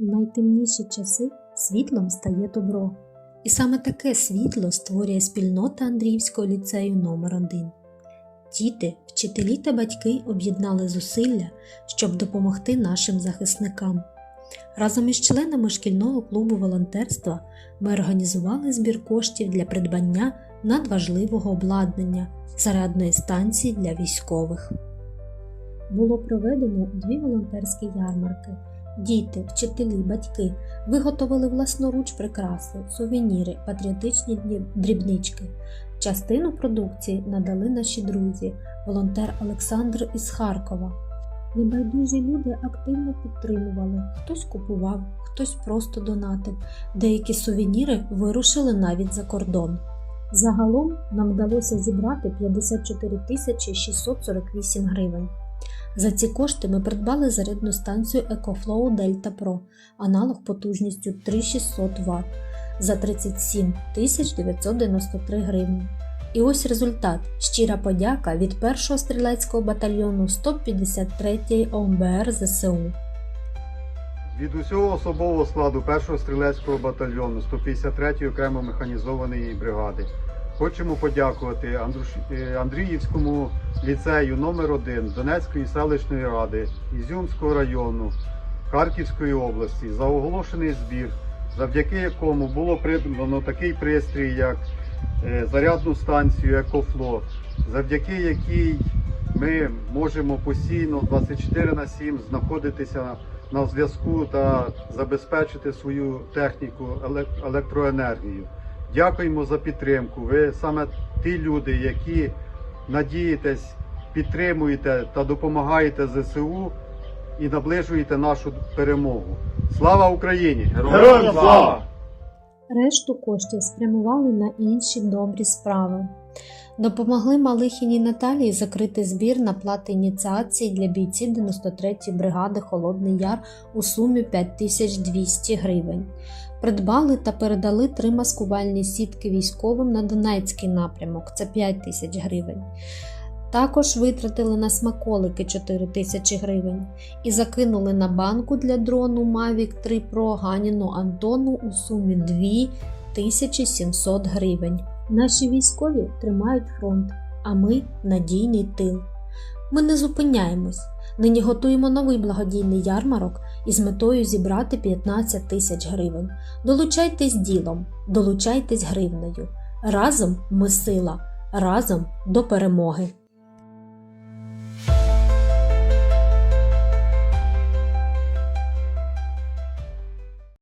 У найтемніші часи світлом стає добро. І саме таке світло створює спільнота Андріївського ліцею номер 1 Діти, вчителі та батьки об'єднали зусилля, щоб допомогти нашим захисникам. Разом із членами шкільного клубу волонтерства ми організували збір коштів для придбання надважливого обладнання зарядної станції для військових. Було проведено дві волонтерські ярмарки. Діти, вчителі, батьки виготовили власноруч прикраси, сувеніри, патріотичні дрібнички. Частину продукції надали наші друзі, волонтер Олександр із Харкова. Небайдужі люди активно підтримували, хтось купував, хтось просто донатив. Деякі сувеніри вирушили навіть за кордон. Загалом нам вдалося зібрати 54 тисячі 648 гривень. За ці кошти ми придбали зарядну станцію EcoFlow Delta Pro, аналог потужністю 3600 Вт за 37 тисяч 993 гривні. І ось результат. Щира подяка від 1-го стрілецького батальйону 153-ї ОМБР ЗСУ. Від усього особового складу 1-го стрілецького батальйону 153-ї окремо механізованої бригади хочемо подякувати е, Андріївському ліцею номер 1 Донецької селищної ради Ізюмського району Харківської області за оголошений збір, завдяки якому було придбано такий пристрій, як е, зарядну станцію Екофло, завдяки якій ми можемо постійно 24 на 7 знаходитися на зв'язку та забезпечити свою техніку елек- електроенергією. Дякуємо за підтримку. Ви саме ті люди, які надієтесь, підтримуєте та допомагаєте ЗСУ і наближуєте нашу перемогу. Слава Україні! Героям слава! Решту коштів спрямували на інші добрі справи. Допомогли Малихіній Наталії закрити збір на плати ініціації для бійців 93-ї бригади Холодний Яр у сумі 5200 гривень. Придбали та передали три маскувальні сітки військовим на Донецький напрямок це 5 тисяч гривень. Також витратили на смаколики 4 тисячі гривень і закинули на банку для дрону Mavic 3 Pro Ганіну Антону у сумі 2700 гривень. Наші військові тримають фронт, а ми надійний тил. Ми не зупиняємось. Нині готуємо новий благодійний ярмарок із метою зібрати 15 тисяч гривень. Долучайтесь ділом, долучайтесь гривнею. Разом ми сила, разом до перемоги.